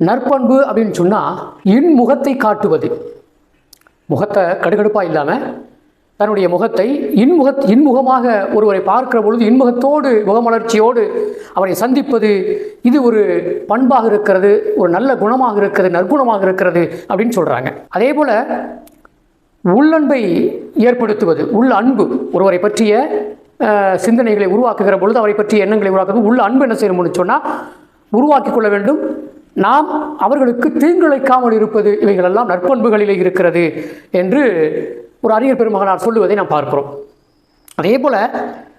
நற்பண்பு அப்படின்னு சொன்னால் இன்முகத்தை காட்டுவது. முகத்தை கடுகடுப்பாக இல்லாமல் தன்னுடைய முகத்தை இன்முக இன்முகமாக ஒருவரை பார்க்கிற பொழுது இன்முகத்தோடு முகமலர்ச்சியோடு அவரை சந்திப்பது இது ஒரு பண்பாக இருக்கிறது ஒரு நல்ல குணமாக இருக்கிறது நற்குணமாக இருக்கிறது அப்படின்னு சொல்கிறாங்க அதே போல் உள்ளன்பை ஏற்படுத்துவது உள்ள அன்பு. ஒருவரை பற்றிய சிந்தனைகளை உருவாக்குகிற பொழுது அவரை பற்றிய எண்ணங்களை உருவாக்குவது உள்ள அன்பு என்ன செய்யணும்னு சொன்னால் உருவாக்கி கொள்ள வேண்டும் நாம் அவர்களுக்கு தீங்கிழைக்காமல் இருப்பது இவைகளெல்லாம் நற்பண்புகளிலே இருக்கிறது என்று ஒரு அறிஞர் பெருமகனார் சொல்லுவதை நாம் பார்க்கிறோம். அதே போல்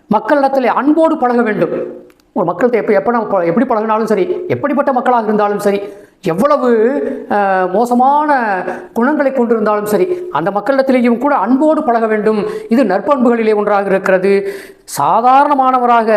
மக்களிடத்தில் அன்போடு பழக வேண்டும். ஒரு மக்கள்கிட்ட எப்போ எப்போ நம்ம ப- எப்படி பழகினாலும் சரி எப்படிப்பட்ட மக்களாக இருந்தாலும் சரி எவ்வளவு மோசமான குணங்களை கொண்டிருந்தாலும் சரி அந்த மக்களிடத்திலேயும் கூட அன்போடு பழக வேண்டும். இது நற்பண்புகளிலே ஒன்றாக இருக்கிறது. சாதாரணமானவராக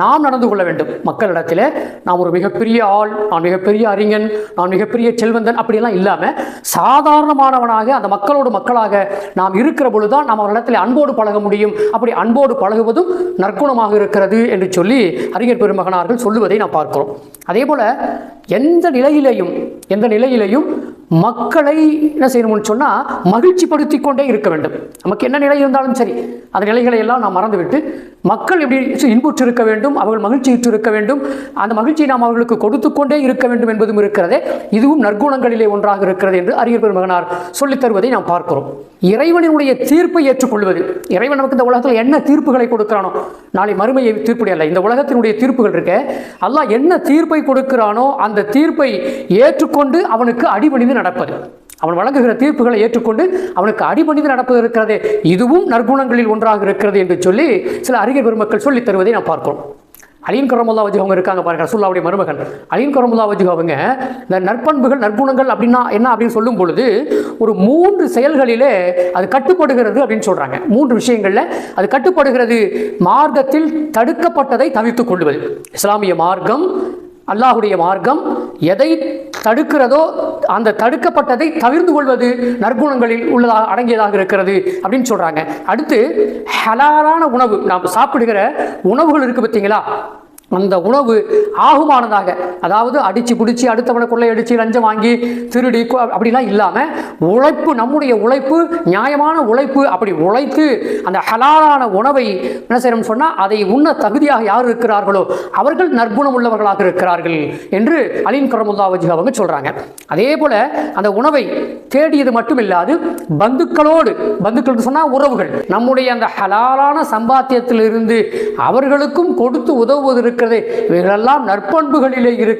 நாம் நடந்து கொள்ள வேண்டும். மக்களிடத்தில் நாம் ஒரு மிகப்பெரிய ஆள் நான் மிகப்பெரிய அறிஞன் நான் மிகப்பெரிய செல்வந்தன் அப்படியெல்லாம் இல்லாமல் சாதாரணமானவனாக அந்த மக்களோடு மக்களாக நாம் இருக்கிற பொழுதுதான் நாம் அவர்களிடத்தில் அன்போடு பழக முடியும். அப்படி அன்போடு பழகுவதும் நற்குணமாக இருக்கிறது என்று சொல்லி அறிஞர் பெருமகனார்கள் சொல்லுவதை நாம் பார்க்கிறோம். அதே போல் எந்த நிலையிலையும் எந்த நிலையிலையும் மக்களை என்ன செய்யணும்னு சொன்னால் மகிழ்ச்சிப்படுத்தி கொண்டே இருக்க வேண்டும். நமக்கு என்ன நிலை இருந்தாலும் சரி அந்த நிலைகளை எல்லாம் நாம் மறந்துவிட்டு மக்கள் எப்படி இன்புற்று இருக்க வேண்டும் அவர்கள் மகிழ்ச்சியுற்று இருக்க வேண்டும் அந்த மகிழ்ச்சியை நாம் அவர்களுக்கு கொடுத்து கொண்டே இருக்க வேண்டும் என்பதும் இருக்கிறதே. இதுவும் நற்குணங்களிலே ஒன்றாக இருக்கிறது என்று அறிஞர் பெருமகனார் சொல்லித் தருவதை நாம் பார்க்கிறோம். இறைவனினுடைய தீர்ப்பை ஏற்றுக்கொள்வது இறைவன் நமக்கு இந்த உலகத்தில் என்ன தீர்ப்புகளை கொடுக்கிறானோ நாளை மறுமையை தீர்ப்புடைய அல்ல இந்த உலகத்தினுடைய தீர்ப்புகள் இருக்க. அல்லாஹ் என்ன தீர்ப்பை கொடுக்கிறானோ அந்த தீர்ப்பை ஏற்றுக்கொண்டு அவனுக்கு அடிபணிந்து நடப்பது. அவன் வழங்குகிற தீர்ப்புகளை ஏற்றுக்கொண்டு அவனுக்கு அடிபணிந்து நடப்பது இருக்கிறதே இதுவும் நற்குணங்களில் ஒன்றாக இருக்கிறது என்று சொல்லி சில அறிஞர் பெருமக்கள் சொல்லித் தருவதை நாம் பார்க்கிறோம். அலீன் கரமுல்லா வஜி அவங்க இருக்காங்க பாருங்க ரசூல்லாவுடைய மருமகன். அலீன் கரமுல்லா வஜி அவங்க இந்த நற்பண்புகள் நற்குணங்கள் அப்படின்னா என்ன அப்படின்னு சொல்லும் பொழுது ஒரு மூன்று செயல்களிலே அது கட்டுப்படுகிறது அப்படின்னு சொல்றாங்க. மூன்று விஷயங்கள்ல அது கட்டுப்படுகிறது. மார்க்கத்தில் தடுக்கப்பட்டதை தவிர்த்துக் கொள்வது. இஸ்லாமிய மார்க்கம் அல்லாஹுடைய மார்க்கம் எதை தடுக்கிறதோ அந்த தடுக்கப்பட்டதை தவிர்த்து கொள்வது நற்குணங்களில் உள்ளதாக அடங்கியதாக இருக்கிறது அப்படின்னு சொல்றாங்க. அடுத்து ஹலாலான உணவு. நாம் சாப்பிடுகிற உணவுகள் இருக்கு பார்த்தீங்களா? அந்த உணவு ஆகுமானதாக. அதாவது அடித்து பிடிச்சி அடுத்தவனை கொள்ளையடிச்சு லஞ்சம் வாங்கி திருடி அப்படிலாம் இல்லாமல் உழைப்பு நம்முடைய உழைப்பு நியாயமான உழைப்பு அப்படி உழைத்து அந்த ஹலாலான உணவை என்ன செய்யணும்னு சொன்னால் அதை உண்ண தகுதியாக யார் இருக்கிறார்களோ அவர்கள் நற்குணம் உள்ளவர்களாக இருக்கிறார்கள் என்று அலீன் கரமுல்லாவஜி அவங்க சொல்கிறாங்க அதே போல் அந்த உணவை தேடியது மட்டும் இல்லாது பந்துக்களோடு பந்துக்கள் சொன்னால் உறவுகள் நம்முடைய அந்த ஹலாலான சம்பாத்தியத்திலிருந்து அவர்களுக்கும் கொடுத்து உதவுவதற்கு இருக்கிறது. இவைகளெல்லாம் நற்பண்புகளிலே இருக்கிற